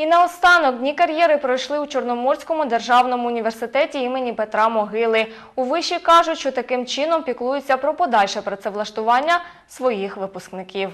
І наостанок дні кар'єри пройшли у Чорноморському державному університеті імені Петра Могили. У виші кажуть, що таким чином піклуються про подальше працевлаштування своїх випускників.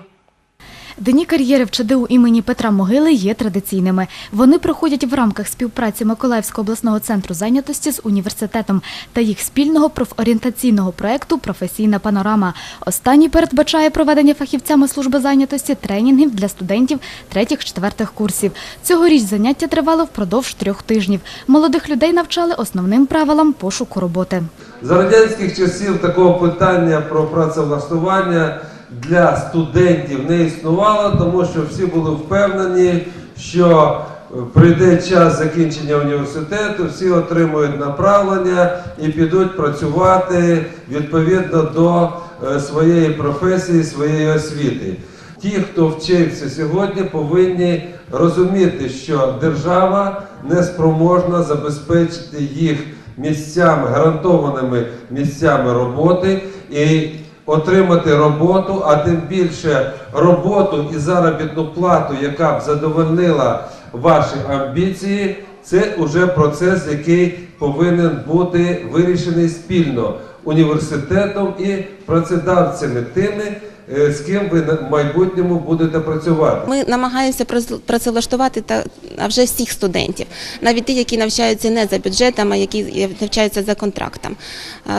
Дні кар'єри в ЧДУ імені Петра Могили є традиційними. Вони проходять в рамках співпраці Миколаївського обласного центру зайнятості з університетом та їх спільного профорієнтаційного проекту Професійна панорама. Останній передбачає проведення фахівцями служби зайнятості тренінгів для студентів третіх-четвертих курсів. Цьогоріч заняття тривало впродовж трьох тижнів. Молодих людей навчали основним правилам пошуку роботи. За радянських часів такого питання про працевлаштування для студентів не існувало, тому що всі були впевнені, що е, прийде час закінчення університету, всі отримують направлення і підуть працювати відповідно до е, своєї професії, своєї освіти. Ті, хто вчився сьогодні, повинні розуміти, що держава не спроможна забезпечити їх місцями, гарантованими місцями роботи і отримати роботу, а тим більше роботу і заробітну плату, яка б задовольнила ваші амбіції, це вже процес, який повинен бути вирішений спільно університетом і працедавцями тими, е, з ким ви в майбутньому будете працювати. Ми намагаємося прац- працевлаштувати та а вже всіх студентів, навіть тих, які навчаються не за бюджетом, а які навчаються за контрактом.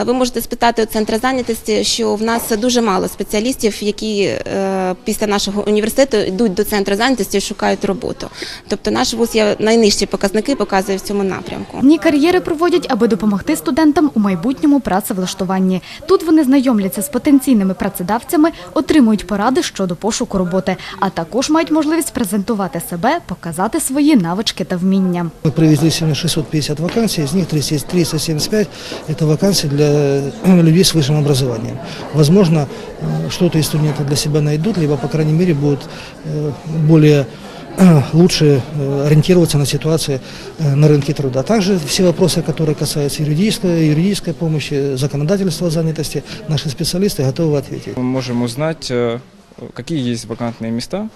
Ви можете спитати у центру зайнятості, що в нас дуже мало спеціалістів, які е, після нашого університету йдуть до центру зайнятості і шукають роботу. Тобто наш вуз є найнижчі показники, показує в цьому напрямку. Дні кар'єри проводять, аби допомогти студентам у майбутньому працевлаштуванні. Тут вони знайомляться з потенційними працедавцями, отримують поради щодо пошуку роботи, а також мають можливість презентувати себе, показати свої навички та вміння. Мы привезли сегодня 650 вакансий, из них 300 375 – это вакансии для людей с высшим образованием. Возможно, э, что-то из студентов для себя найдут, либо, по крайней мере, будут э, более э, лучше э, ориентироваться на ситуацию э, на рынке труда. Также все вопросы, которые касаются юридической, юридической помощи, законодательства занятости, наши специалисты готовы ответить. Мы можем узнать, э, какие есть вакантные места,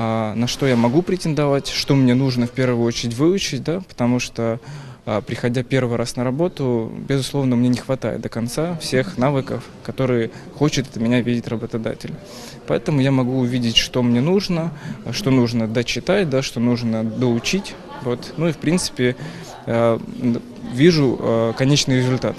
а, на что я могу претендовать, что мне нужно в первую очередь выучить, да, потому что а, приходя первый раз на работу, безусловно, мне не хватает до конца всех навыков, которые хочет меня видеть работодатель. Поэтому я могу увидеть, что мне нужно, а, что нужно дочитать, да, что нужно доучить. Вот. Ну и, в принципе, э, вижу э, конечный результат.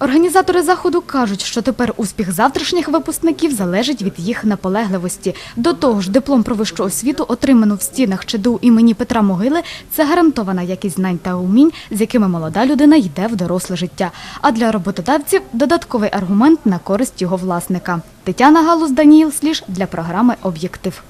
Організатори заходу кажуть, що тепер успіх завтрашніх випускників залежить від їх наполегливості. До того ж, диплом про вищу освіту, отриману в стінах ЧДУ імені Петра Могили, це гарантована якість знань та умінь, з якими молода людина йде в доросле життя. А для роботодавців додатковий аргумент на користь його власника. Тетяна Галус, Даніїл Сліж для програми Об'єктив.